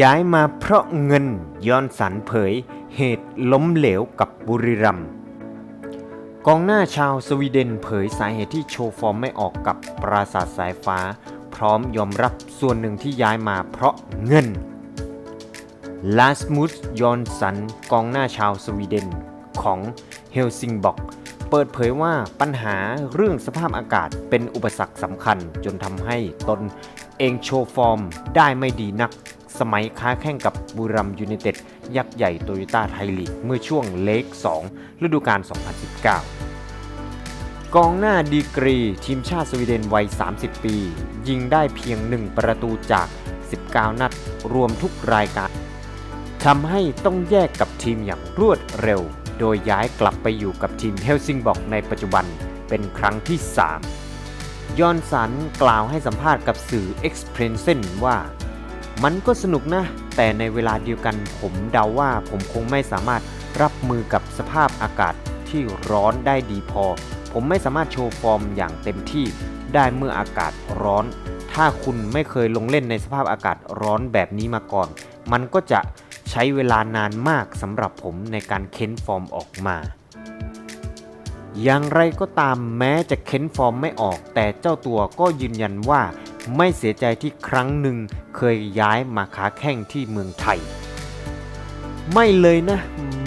ย้ายมาเพราะเงินย้อนสันเผย เหตุล้มเหลวกับบุรีรัมย์กองหน้าชาวสวีเดนเผยสาเหตุที่โชว์ฟอร์มไม่ออกกับปราสาทสายฟ้า พร้อมยอมรับส่วนหนึ่งที่ย้ายมาเพราะเงินลาสมุสยอนสันกองหน้าชาวสวีเดนของเฮลซิงบอกเปิดเผยว่าปัญหาเรื่องสภาพอากาศเป็นอุปสรรคสำคัญจนทำให้ตนเองโชว์ฟอร์มได้ไม่ดีนัก สมัยค้าแข่งกับบุรัมย์ยูไนเต็ดยักษ์ใหญ่โตโยต้าไทยลีกเมื่อช่วงเลก2ฤดูกาล 2019 กองหน้าดีกรี ทีมชาติสวีเดนวัย 30 ปี ยิงได้เพียง 1 ประตูจาก 19 นัด รวมทุกรายการทำให้ต้องแยกกับทีมอย่างรวดเร็ว โดยย้ายกลับไปอยู่กับทีมเฮลซิงบอกในปัจจุบันเป็นครั้งที่ 3 ยอนสันกล่าวให้สัมภาษณ์กับสื่อ e x p r e s s e n ว่า มันก็สนุกนะ แต่ในเวลาเดียวกันผมเดาว่าผมคงไม่สามารถรับมือกับสภาพอากาศที่ร้อนได้ดีพอ ผมไม่สามารถโชว์ฟอร์มอย่างเต็มที่ได้เมื่ออากาศร้อน ถ้าคุณไม่เคยลงเล่นในสภาพอากาศร้อนแบบนี้มาก่อน มันก็จะใช้เวลานานมากสำหรับผมในการเค้นฟอร์มออกมา อย่างไรก็ตามแม้จะเค้นฟอร์มไม่ออก แต่เจ้าตัวก็ยืนยันว่า ไม่เสียใจที่ครั้งหนึ่งเคยย้ายมาค้าแข่งที่เมืองไทย ไม่เลยนะ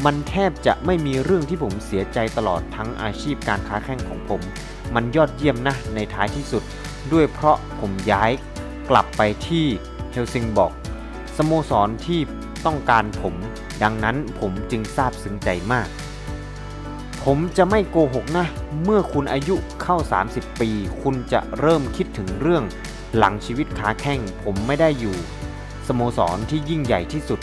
มันแทบจะไม่มีเรื่องที่ผมเสียใจตลอดทั้งอาชีพการค้าแข่งของผม มันยอดเยี่ยมนะในท้ายที่สุด ด้วยเพราะผมย้ายกลับไปที่เฮลซิงบอกสโมสรที่ต้องการผม ดังนั้นผมจึงซาบซึ้งใจมาก ผมจะไม่โกหกนะ เมื่อคุณอายุเข้า 30 ปี คุณจะเริ่มคิดถึงเรื่อง หลังชีวิตขาแข้งผมไม่ได้อยู่ สโมสรที่ยิ่งใหญ่ที่สุด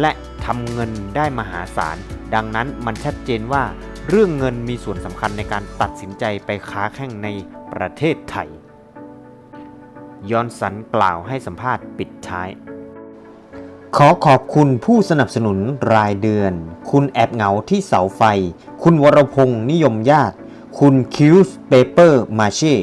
และทำเงินได้มหาศาล ดังนั้นมันชัดเจนว่า เรื่องเงินมีส่วนสำคัญในการตัดสินใจไปค้าแข่งในประเทศไทย ยอนสันกล่าวให้สัมภาษณ์ปิดท้าย ขอขอบคุณผู้สนับสนุนรายเดือน คุณแอบเหงาที่เสาไฟ คุณวรพงษ์นิยมญาติ คุณคิวส์เปเปอร์มาเช่